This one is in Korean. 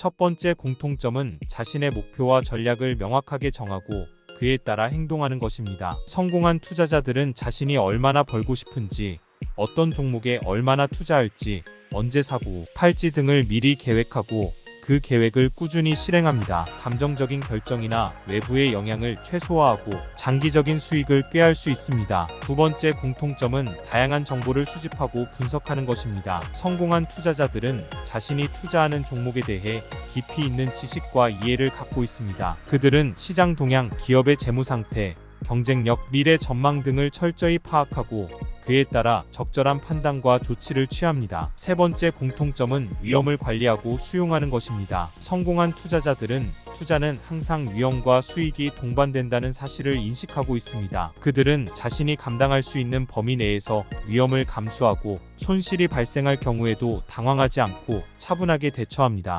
첫 번째 공통점은 자신의 목표와 전략을 명확하게 정하고 그에 따라 행동하는 것입니다. 성공한 투자자들은 자신이 얼마나 벌고 싶은지, 어떤 종목에 얼마나 투자할지, 언제 사고, 팔지 등을 미리 계획하고 그 계획을 꾸준히 실행합니다. 감정적인 결정이나 외부의 영향을 최소화하고 장기적인 수익을 꾀할 수 있습니다. 두 번째 공통점은 다양한 정보를 수집하고 분석하는 것입니다. 성공한 투자자들은 자신이 투자하는 종목에 대해 깊이 있는 지식과 이해를 갖고 있습니다. 그들은 시장 동향, 기업의 재무 상태, 경쟁력, 미래 전망 등을 철저히 파악하고 그에 따라 적절한 판단과 조치를 취합니다. 세 번째 공통점은 위험을 관리하고 수용하는 것입니다. 성공한 투자자들은 투자는 항상 위험과 수익이 동반된다는 사실을 인식하고 있습니다. 그들은 자신이 감당할 수 있는 범위 내에서 위험을 감수하고 손실이 발생할 경우에도 당황하지 않고 차분하게 대처합니다.